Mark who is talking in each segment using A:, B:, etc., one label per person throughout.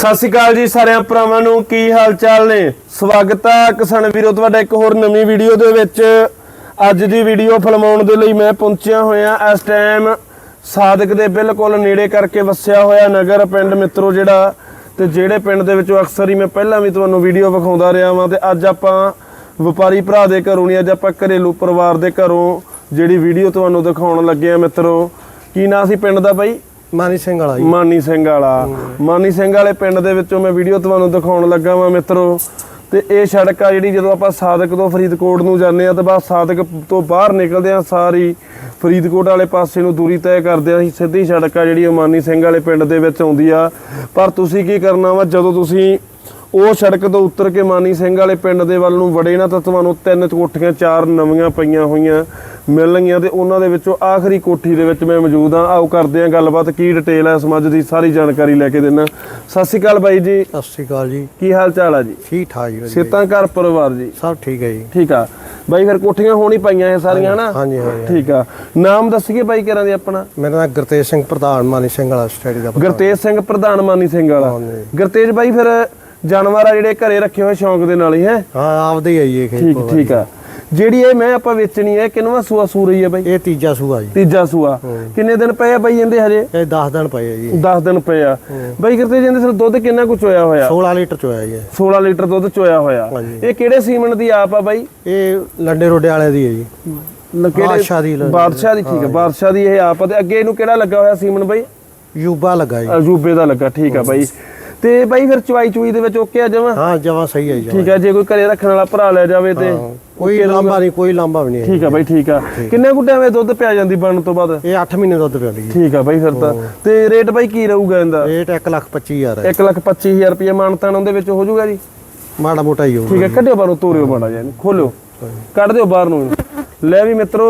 A: ਸਤਿ ਸ਼੍ਰੀ ਅਕਾਲ ਜੀ ਸਾਰਿਆਂ ਭਰਾਵਾਂ ਨੂੰ, ਕੀ ਹਾਲ ਚਾਲ ਨੇ? ਸਵਾਗਤ ਆ ਕਿਸਾਨ ਵੀਰੋ, ਤੁਹਾਡਾ ਇੱਕ ਹੋਰ ਨਵੀਂ ਵੀਡੀਓ ਦੇ ਵਿੱਚ। ਅੱਜ ਦੀ ਵੀਡੀਓ ਫਿਲਮਾਉਣ ਦੇ ਲਈ ਮੈਂ ਪਹੁੰਚਿਆ ਹੋਇਆ, ਇਸ ਟਾਈਮ ਸਾਦਕ ਦੇ ਬਿਲਕੁਲ ਨੇੜੇ ਕਰਕੇ ਵਸਿਆ ਹੋਇਆ ਨਗਰ ਪਿੰਡ ਮਿੱਤਰੋ ਜਿਹੜਾ, ਤੇ ਜਿਹੜੇ ਪਿੰਡ ਦੇ ਵਿੱਚੋਂ ਅਕਸਰ ਹੀ ਮੈਂ ਪਹਿਲਾਂ ਵੀ ਤੁਹਾਨੂੰ ਵੀਡੀਓ ਵਿਖਾਉਂਦਾ ਰਿਹਾ ਵਾਂ, ਤੇ ਅੱਜ ਆਪਾਂ ਵਪਾਰੀ ਭਰਾ ਦੇ ਘਰੋਂ ਨਹੀਂ, ਅੱਜ ਆਪਾਂ ਘਰੇਲੂ ਪਰਿਵਾਰ ਦੇ ਘਰੋਂ ਜਿਹੜੀ ਵੀਡੀਓ ਤੁਹਾਨੂੰ ਦਿਖਾਉਣ ਲੱਗੇ ਆ ਮਿੱਤਰੋ। ਕੀ ਨਾਂ ਸੀ ਪਿੰਡ ਦਾ ਬਾਈ?
B: ਮਾਨੀ ਸਿੰਘ ਵਾਲਾ ਜੀ।
A: ਮਾਨੀ ਸਿੰਘ ਵਾਲਾ। ਮਾਨੀ ਸਿੰਘ ਵਾਲੇ ਪਿੰਡ ਦੇ ਵਿੱਚੋਂ ਮੈਂ ਵੀਡੀਓ ਤੁਹਾਨੂੰ ਦਿਖਾਉਣ ਲੱਗਾ ਵਾਂ ਮਿੱਤਰੋ। ਤੇ ਇਹ ਸੜਕ ਆ ਜਿਹੜੀ ਜਦੋਂ ਆਪਾਂ ਸਾਦਕ ਤੋਂ ਫਰੀਦਕੋਟ ਨੂੰ ਜਾਂਦੇ ਆ ਤੇ ਬਾਅਦ ਸਾਦਕ ਤੋਂ ਬਾਹਰ ਨਿਕਲਦੇ ਆ ਸਾਰੀ ਫਰੀਦਕੋਟ ਵਾਲੇ ਪਾਸੇ ਨੂੰ ਦੂਰੀ ਤੈਅ ਕਰਦੇ ਆ ਸਿੱਧੀ ਸੜਕ ਆ ਜਿਹੜੀ ਉਹ ਮਾਨੀ ਸਿੰਘ ਵਾਲੇ ਪਿੰਡ ਦੇ ਵਿੱਚ ਆਉਂਦੀ ਆ। ਪਰ ਤੁਸੀਂ ਕੀ ਕਰਨਾ ਵਾ ਜਦੋਂ ਤੁਸੀਂ ਉਹ ਸੜਕ ਤੋਂ ਉੱਤਰ ਕੇ ਮਾਨੀ ਸਿੰਘ ਵਾਲੇ ਪਿੰਡ ਦੇ ਵੱਲ ਨੂੰ ਵੜੇ ਨਾ ਤਾਂ ਤੁਹਾਨੂੰ ਤਿੰਨ ਕੋਠੀਆਂ ਚਾਰ ਨਵੀਆਂ ਪਈਆਂ ਹੋਈਆਂ ਮਿਲਣਗੀਆਂ ਤੇ ਉਹਨਾਂ ਦੇ ਵਿੱਚੋਂ ਆਖਰੀ ਕੋਠੀ ਦੇ ਵਿੱਚ ਮੈਂ ਮੌਜੂਦ ਆ ਆਓ ਕਰਦੇ ਆ ਗੱਲਬਾਤ। ਕੀ ਡਿਟੇਲ ਹੈ ਇਸ ਮੱਝ ਦੀ? ਸਾਰੀ ਜਾਣਕਾਰੀ ਲੈ ਕੇ ਦਿੰਨਾ ਸਤਿ ਸ਼੍ਰੀ ਅਕਾਲ ਬਾਈ ਜੀ।
B: ਸਤਿ ਸ਼੍ਰੀ ਅਕਾਲ ਜੀ।
A: ਕੀ ਹਾਲ ਚਾਲ ਆ ਜੀ?
B: ਠੀਕ ਠਾਕ ਜੀ।
A: ਸਿੱਤਾਂ ਘਰ ਪਰਿਵਾਰ ਜੀ?
B: ਸਭ ਠੀਕ ਹੈ ਜੀ।
A: ਠੀਕ ਆ। ਬਾਈ ਫਿਰ ਕੋਠੀਆਂ ਹੋਣੀ ਪਈਆਂ ਇਹ ਸਾਰੀਆਂ ਹਨਾ?
B: ਹਾਂਜੀ ਹਾਂਜੀ
A: ਠੀਕ ਆ। ਨਾਮ ਦੱਸੀਏ ਬਾਈ ਕਿਹਨਾਂ ਦੀ ਆਪਣਾ?
B: ਮੇਰਾ ਨਾਮ ਗੁਰਤੇਜ ਸਿੰਘ ਪ੍ਰਧਾਨ ਮਾਨੀ ਸਿੰਘ ਵਾਲਾ ਸਟੇਡੀ ਦਾ।
A: ਗੁਰਤੇਜ ਸਿੰਘ ਪ੍ਰਧਾਨ ਮਾਨੀ ਸਿੰਘ ਵਾਲਾ। ਗੁਰਤੇਜ ਬਾਈ ਫਿਰ ਜਾਨਵਰ ਆ ਜਿਹੜੇ ਘਰੇ ਰੱਖੇ ਹੋਏ ਸ਼ੌਂਕ ਦੇ ਨਾਲ ਹੀ ਹੈ?
B: ਹਾਂ ਆਪਦੇ ਹੀ ਹੈ ਜੀ ਇਹ ਖੇਤ
A: ਠੀਕ। ਠੀਕ ਆ। ਜਿਹੜੀ ਇਹ ਮੈਂ ਆਪਾਂ ਵੇਚਣੀ ਹੈ ਕਿੰਨਵਾ ਸੂਆ ਸੂ ਰਹੀ ਹੈ ਬਾਈ?
B: ਇਹ ਤੀਜਾ ਸੂਆ ਜੀ।
A: ਤੀਜਾ ਸੂਆ। ਕਿੰਨੇ ਦਿਨ ਪਏ ਆ ਬਾਈ ਇਹਦੇ ਹਜੇ?
B: ਇਹ 10 ਦਿਨ ਪਏ ਆ ਜੀ।
A: 10 ਦਿਨ ਪਏ ਆ। ਬਾਈ ਕਿਰਤੇ ਜਿੰਦੇ ਸਿਰ ਦੁੱਧ ਕਿੰਨਾ ਕੁ ਚੋਇਆ ਹੋਇਆ?
B: 16 ਲੀਟਰ ਚੋਇਆ ਜੀ ਇਹ।
A: 16 ਲੀਟਰ ਦੁੱਧ ਚੋਇਆ ਹੋਇਆ। ਇਹ ਕਿਹੜੇ ਸੀਮਨ ਦੀ ਆਪ ਆ ਬਾਈ?
B: ਇਹ ਲੰਡੇ ਰੋਡੇ ਵਾਲੇ ਦੀ ਹੈ ਜੀ। ਬਾਦਸ਼ਾਹ ਦੀ
A: ਬਾਦਸ਼ਾਹ ਦੀ ਠੀਕ ਆ ਬਾਦਸ਼ਾਹ ਦੀ ਇਹ ਆਪ ਆ। ਤੇ ਅੱਗੇ ਇਹਨੂੰ ਕਿਹੜਾ ਲੱਗਾ ਹੋਇਆ ਸੀਮਨ ਬਾਈ?
B: ਯੂਬਾ ਲੱਗਾ ਜੀ।
A: ਅਜੂਬੇ ਦਾ ਲੱਗਾ ਠੀਕ ਆ ਬਾਈ। ਤੇ ਬਾਈ ਫਿਰ ਚਵਾਈ ਚੂਈ ਦੇ ਵਿੱਚ ਓਕੇ ਆ ਜਮਾ?
B: ਹਾਂ ਜਮਾ ਸਹੀ ਹੈ ਜੀ।
A: ਠੀਕ ਆ ਜੇ ਕੋਈ ਘਰੇ ਰੱਖਣ ਵਾਲਾ ਭਰਾ ਲੈ ਜਾਵੇ ਤੇ
B: ਹਾਂ, ਕੋਈ ਲਾਂਭਾ ਨਹੀਂ ਕੋਈ ਲਾਂਭਾ ਵੀ ਨਹੀਂ ਹੈ
A: ਠੀਕ ਆ ਬਾਈ ਠੀਕ ਆ। ਕਿੰਨੇ ਗੁੱਡਿਆਂ ਵਿੱਚ ਦੁੱਧ ਪਿਆ ਜਾਂਦੀ ਬਣਨ ਤੋਂ ਬਾਅਦ?
B: ਇਹ 8 ਮਹੀਨੇ ਦੁੱਧ ਪਿਆਉਂਦੀ ਜੀ।
A: ਠੀਕ ਆ ਬਾਈ ਫਿਰ ਤਾਂ। ਤੇ ਰੇਟ ਬਾਈ ਕੀ ਰਹੂਗਾ ਇਹਦਾ?
B: ਰੇਟ 1 ਲੱਖ 25 ਹਜ਼ਾਰ ਹੈ
A: 1 ਲੱਖ 25000 ਰੁਪਏ ਮਾਨਤਾਨ ਉਹਦੇ ਵਿੱਚ ਹੋ ਜਾਊਗਾ ਜੀ?
B: ਮਾੜਾ ਮੋਟਾ ਹੀ ਹੋਊਗਾ
A: ਠੀਕ ਹੈ ਕੱਢਿਓ ਬਾਹਰੋਂ ਤੋਰਿਓ ਮਾੜਾ ਜਿਹਾ ਖੋਲਿਓ। ਕੱਢ ਦਿਓ ਬਾਹਰ ਨੂੰ ਲੈ ਵੀ ਮਿੱਤਰੋ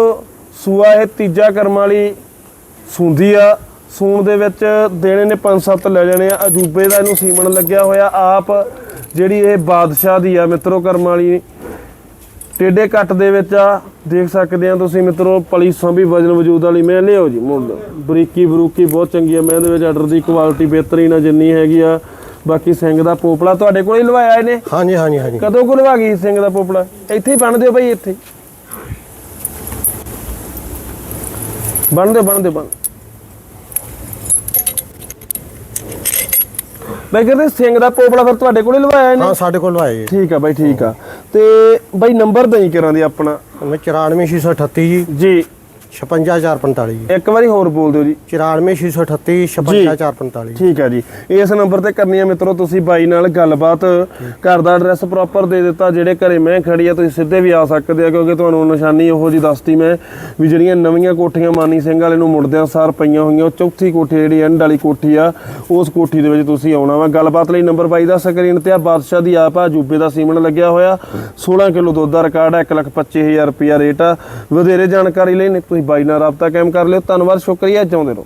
A: ਸੂਆ ਇਹ ਤੀਜਾ ਕਰਮ ਵਾਲੀ ਸੁੰਦੀ ਆ। ਸੂਣ ਦੇ ਵਿੱਚ ਦੇਣੇ ਨੇ 5-7 ਲੈ ਜਾਣੇ ਆ। ਅਜੂਬੇ ਦਾ ਇਹਨੂੰ ਸੀਮਣ ਲੱਗਿਆ ਹੋਇਆ। ਆਪ ਜਿਹੜੀ ਇਹ ਬਾਦਸ਼ਾਹ ਦੀ ਆ ਮਿੱਤਰੋ ਕਰਮ ਵਾਲੀ ਟੇਡੇ ਕੱਟ ਦੇ ਵਿੱਚ ਆ। ਦੇਖ ਸਕਦੇ ਆ ਤੁਸੀਂ ਮਿੱਤਰੋ ਪਲੀਸਾਂ ਵੀ ਵਜਨ ਵਜੂਦ ਵਾਲੀ ਮੈਂ ਲਿਓ ਜੀ ਮੁੱਲ ਬਰੀਕੀ ਬਰੂਕੀ ਬਹੁਤ ਚੰਗੀ ਆ। ਮੈਂ ਇਹਦੇ ਵਿੱਚ ਆਰਡਰ ਦੀ ਕੁਆਲਿਟੀ ਬਿਹਤਰੀਨ ਆ ਜਿੰਨੀ ਹੈਗੀ ਆ। ਬਾਕੀ ਸਿੰਘ ਦਾ ਪੋਪਲਾ ਤੁਹਾਡੇ ਕੋਲ ਹੀ ਲਵਾਇਆ ਇਹਨੇ?
B: ਹਾਂਜੀ ਹਾਂਜੀ ਹਾਂਜੀ।
A: ਕਦੋਂ ਕੁ ਲਵਾ ਗਈ ਸਿੰਘ ਦਾ ਪੋਪਲਾ? ਇੱਥੇ ਹੀ ਬਣ ਦਿਓ ਬਈ ਇੱਥੇ। ਹੀ। ਬਣ ਦਿਓ ਬਣ ਦਿਓ ਬਣ ਬਈ ਕਹਿੰਦੇ ਸਿੰਘ ਦਾ ਪੋਪਲਾ ਫਿਰ ਤੁਹਾਡੇ ਕੋਲ ਲਵਾਇਆ ਇਹਨੇ?
B: ਹਾਂ ਸਾਡੇ ਕੋਲ ਆਏ ਜੀ।
A: ਠੀਕ ਆ ਬਾਈ ਠੀਕ ਆ। ਤੇ ਬਾਈ ਨੰਬਰ ਦਈ ਕਰਾਂ ਦੀ ਆਪਣਾ?
B: ਮੈਂ 94638 ਜੀ।
A: ਜੀ।
B: 56445 ਜੀ
A: ਇੱਕ ਵਾਰੀ ਹੋਰ ਬੋਲ ਦਿਓ ਜੀ।
B: 94638 56445
A: ਠੀਕ ਹੈ ਜੀ। ਇਸ ਨੰਬਰ ਤੇ ਕਰਨੀ ਹੈ ਮਿੱਤਰੋ ਤੁਸੀਂ ਬਾਈ ਨਾਲ ਗੱਲਬਾਤ। ਘਰ ਦਾ ਐਡਰੈਸ ਪ੍ਰੋਪਰ ਦੇ ਦਿੱਤਾ। ਜਿਹੜੇ ਘਰੇ ਮੈਂ ਖੜੀ ਆ ਤੁਸੀਂ ਸਿੱਧੇ ਵੀ ਆ ਸਕਦੇ ਆ ਕਿਉਂਕਿ ਤੁਹਾਨੂੰ ਨਿਸ਼ਾਨੀ ਉਹੋ ਜੀ ਦੱਸਤੀ ਮੈਂ ਵੀ ਜਿਹੜੀਆਂ ਨਵੀਆਂ ਕੋਠੀਆਂ ਮਾਨੀ ਸਿੰਘ ਵਾਲੇ ਨੂੰ ਮੁੜਦਿਆਂ ਸਾਰ ਪਈਆਂ ਹੋਈਆਂ ਉਹ ਚੌਥੀ ਕੋਠੀ ਜਿਹੜੀ ਐਂਡ ਵਾਲੀ ਕੋਠੀ ਆ ਉਸ ਕੋਠੀ ਦੇ ਵਿੱਚ ਤੁਸੀਂ ਆਉਣਾ ਵਾ। ਗੱਲਬਾਤ ਲਈ ਨੰਬਰ ਬਾਈ ਦਾ ਸਕਰੀਨ ਤੇ ਆ। ਬਾਦਸ਼ਾਹ ਦੀ ਆਪ ਆ ਜੂਬੇ ਦਾ ਸੀਮਨ ਲੱਗਿਆ ਹੋਇਆ। 16 ਕਿਲੋ ਦੁੱਧ ਦਾ ਰਿਕਾਰਡ ਹੈ 125000 ਰੁਪਿਆ ਰੇਟ ਆ। ਵਧੇਰੇ ਜਾਣਕਾਰੀ ਲਈ ਨੇ ਤੁਸੀਂ ਬਾਈ ਨਾਲ ਰਾਬਤਾ ਕਾਇਮ ਕਰ ਲਿਓ। ਧੰਨਵਾਦ ਸ਼ੁਕਰੀਆ ਚਾਹੁੰਦੇ ਰਹੋ।